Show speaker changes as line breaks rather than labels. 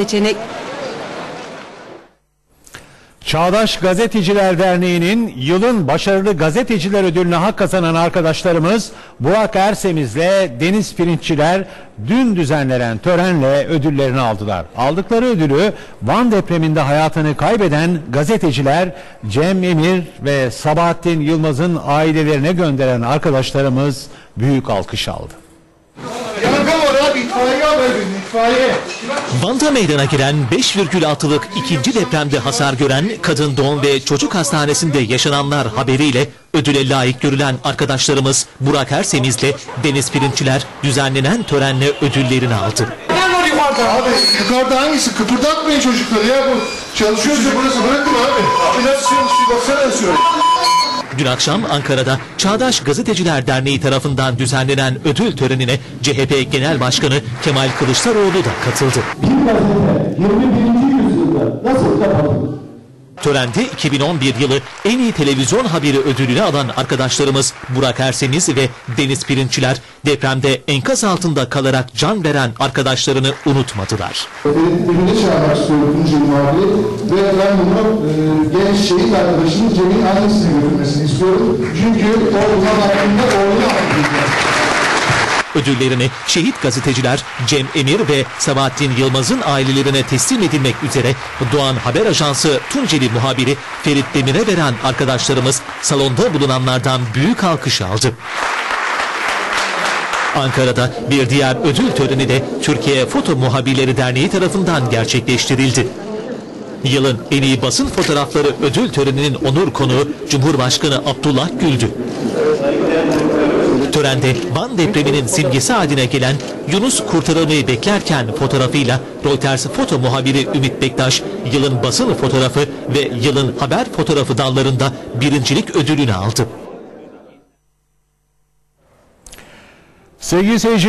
seçenek
Çağdaş Gazeteciler Derneği'nin yılın başarılı gazeteciler ödülüne hak kazanan arkadaşlarımız Burak Ersemiz'le Deniz Pirinççiler dün düzenlenen törenle ödüllerini aldılar. Aldıkları ödülü Van depreminde hayatını kaybeden gazeteciler Cem Emir ve Sabahattin Yılmaz'ın ailelerine gönderen arkadaşlarımız büyük alkış aldı.
Abi itfaiye.
Van'da meydana gelen 5,6'lık ikinci depremde hasar gören Kadın Doğum ve Çocuk Hastanesi'nde yaşananlar haberiyle ödüle layık görülen arkadaşlarımız Burak Ersemiz'le Deniz Pirinççiler düzenlenen törenle ödüllerini aldı.
Yukarıda? Abi yukarıda hangisi? Kıpırdatmayın çocukları ya bu. Çalışıyorsa burası bırakın abi. Nasıl çalışıyor baksana nasıl
Dün akşam Ankara'da Çağdaş Gazeteciler Derneği tarafından düzenlenen ödül törenine CHP Genel Başkanı Kemal Kılıçdaroğlu da katıldı.
bir gazete 21. yüzyılda nasıl kapatılır?
Törende 2011 yılı en iyi televizyon haberi ödülünü alan arkadaşlarımız Burak Ersemiz ve Deniz Pirinççiler depremde enkaz altında kalarak can veren arkadaşlarını unutmadılar.
Demir'i çağırmak istiyorum Tunceli abi. Ve ben bunu şehit arkadaşımız Cem'in annesine götürmesini istiyorum. Çünkü o bundan hakkında oğlunu anlatacak.
Ödüllerini şehit gazeteciler Cem Emir ve Sabahattin Yılmaz'ın ailelerine teslim edilmek üzere Doğan Haber Ajansı Tunceli muhabiri Ferit Demir'e veren arkadaşlarımız salonda bulunanlardan büyük alkış aldı. Ankara'da bir diğer ödül töreni de Türkiye Foto Muhabirleri Derneği tarafından gerçekleştirildi. Yılın en iyi basın fotoğrafları ödül töreninin onur konuğu Cumhurbaşkanı Abdullah Gül'dü. Törende Van depreminin simgesi haline gelen Yunus kurtarılmayı beklerken fotoğrafıyla Reuters foto muhabiri Ümit Bektaş yılın basın fotoğrafı ve yılın haber fotoğrafı dallarında birincilik ödülünü aldı.
Sevgili seyirciler